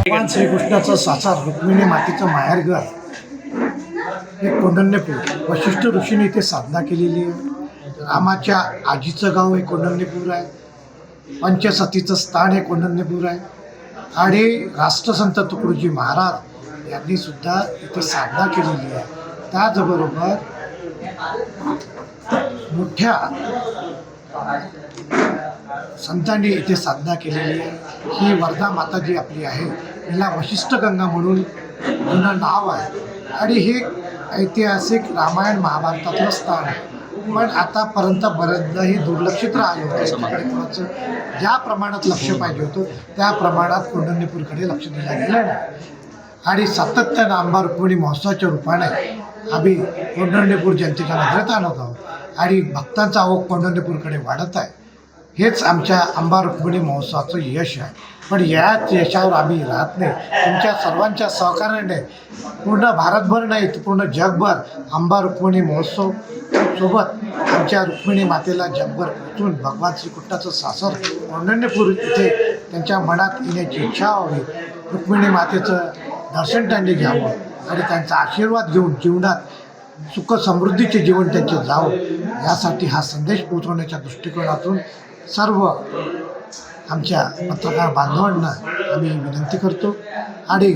भगवान श्रीकृष्णाचा सासार रुक्मिणी मातेचं माहेरघर. हे कोंडण्यपूर वशिष्ठ ऋषीने इथे साधना केलेली आहे. रामाच्या आजीचं गाव हे कोंडण्यपूर आहे. पंचसतीचं स्थान हे कोंडण्यपूर आहे. आणि राष्ट्रसंत तुकडोजी महाराज यांनी सुद्धा इथे साधना केलेली आहे. त्याचबरोबर मोठ्या संतांनी इथे साधना केलेली आहे. ही वर्धा माता जी आपली आहे. हिला वशिष्ठ गंगा म्हणून जुनं नाव आहे. आणि हे ऐतिहासिक रामायण महाभारतातलं स्थान आहे. पण आतापर्यंत बऱ्याचदा हे दुर्लक्षित राहिलं होतं. कोणाचं? ज्या प्रमाणात लक्ष पाहिजे होतं त्या प्रमाणात कोंढण्यपूरकडे लक्ष दिलं गेलं नाही. आणि सातत्यानं आंबा रुक्मिणी महोत्सवाच्या रूपाने आम्ही पंढरपूर जनतेच्या नजरेत आणत आहोत. आणि भक्तांचा आवक पंढरपूरकडे वाढत आहे. हेच आमच्या आंबा रुक्मिणी महोत्सवाचं यश आहे. पण याच यशावर आम्ही राहत नाही. तुमच्या सर्वांच्या सहकार्याने पूर्ण भारतभर नाही तर पूर्ण जगभर आंबा रुक्मिणी महोत्सव सोबत आमच्या रुक्मिणी मातेला जगभर पोचून भगवान श्रीकृष्णाचं सासर पंढरपूर इथे त्यांच्या मनात येण्याची इच्छा व्हावी. रुक्मिणी मातेचं दर्शन त्यांनी घ्यावं आणि त्यांचा आशीर्वाद घेऊन जीवनात सुख समृद्धीचे जीवन त्यांचे जावं यासाठी हा संदेश पोहोचवण्याच्या दृष्टिकोनातून सर्व आमच्या पत्रकार बांधवांना आम्ही विनंती करतो आणि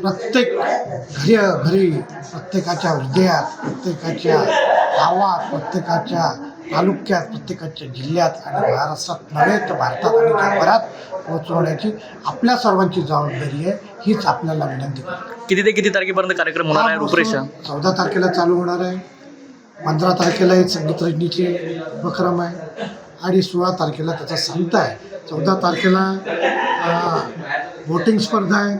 प्रत्येक घरी घरी प्रत्येकाच्या हृदयात प्रत्येकाच्या गावात प्रत्येकाच्या तालुक्यात प्रत्येकाच्या जिल्ह्यात आणि महाराष्ट्रात नव्हे तर भारतात आणि जगभरात पोहोचवण्याची आपल्या सर्वांची जबाबदारी आहे हीच आपल्याला विनंती. करतो किती ते किती तारखेपर्यंत कार्यक्रम होणार आहे रूपरेषा? चौदा तारखेला चालू होणार आहे. पंधरा तारखेला एक संगीत रजनीचे उपक्रम आहे आणि सोळा तारखेला त्याचा संत आहे. चौदा तारखेला बोटिंग स्पर्धा आहे.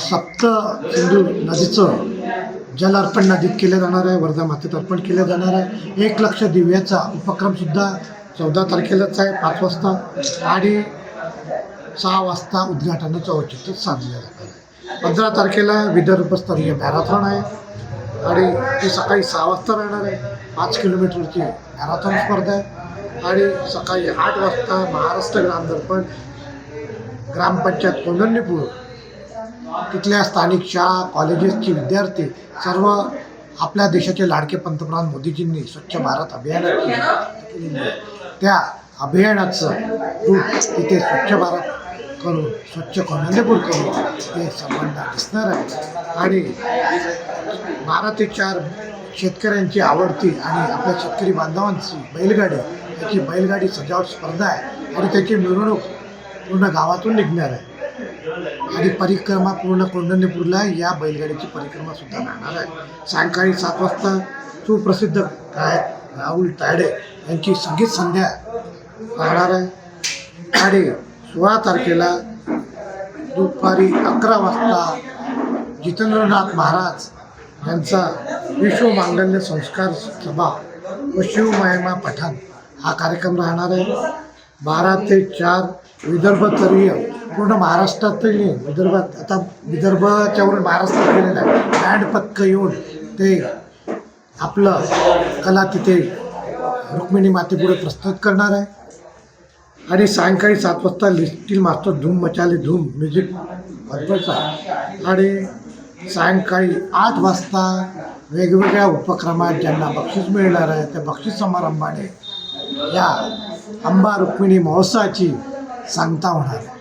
सप्त सिंधू नदीचं जल अर्पण नदीत केलं जाणार आहे वर्धा मातेत अर्पण केलं जाणार आहे. एक लक्ष दिव्याचा उपक्रमसुद्धा चौदा तारखेलाच आहे पाच वाजता आणि सहा वाजता उद्घाटनाचं औचित्य साधलं जाणार पंधरा तारखेला विदर्भस्तरीय मॅरेथॉन आहे आणि ती सकाळी सहा वाजता राहणार आहे. पाच किलोमीटरची मॅरेथॉन स्पर्धा आहे आणि सकाळी आठ वाजता महाराष्ट्र ग्रामदर्पण ग्रामपंचायत कोंढण्यपूर तिथल्या स्थानिक शाळा कॉलेजेसचे विद्यार्थी सर्व आपल्या देशाचे लाडके पंतप्रधान मोदीजींनी स्वच्छ भारत अभियानाची केलेली आहे. त्या अभियानाचं रूप इथे स्वच्छ भारत करून स्वच्छ कोंढण्यपूर करून ते संबंध दिसणार आहे. आणि बारा ते चार शेतकऱ्यांची आवडती आणि आपल्या शेतकरी बांधवांची बैलगाडी त्याची बैलगाडी सजावट स्पर्धा आहे आणि त्याची मिरवणूक पूर्ण गावातून निघणार आहे. आणि परिक्रमा पूर्ण कोंढण्यपूरला या बैलगाडीची परिक्रमा सुद्धा राहणार आहे. सायंकाळी सात वाजता सुप्रसिद्ध गायक राहुल तायडे यांची संगीत संध्या राहणार आहे. आणि सोळा तारखेला दुपारी अकरा वाजता जितेंद्रनाथ महाराज यांचा विश्व मांगल्य संस्कार सभा व शिवमहिमा पठाण हा कार्यक्रम राहणार आहे. बारा ते चार विदर्भस्तरीय पूर्ण महाराष्ट्रातील विदर्भात आता विदर्भाच्यावरून महाराष्ट्रात गेलेलं आहे. बँड पक्क येऊन ते आपलं कला तिथे रुक्मिणी मातेपुढे प्रस्तुत करणार आहे. आणि सायंकाळी सात वाजता लिस्टील मास्टर धूम मचाले धूम म्युझिक भरपूरचा आणि सायंकाळी आठ वाजता वेगवेगळ्या उपक्रमात ज्यांना बक्षीस मिळणार आहे त्या बक्षीस समारंभाने या अंबा रुक्मिणी महोत्सवाची सांगता होणार आहे.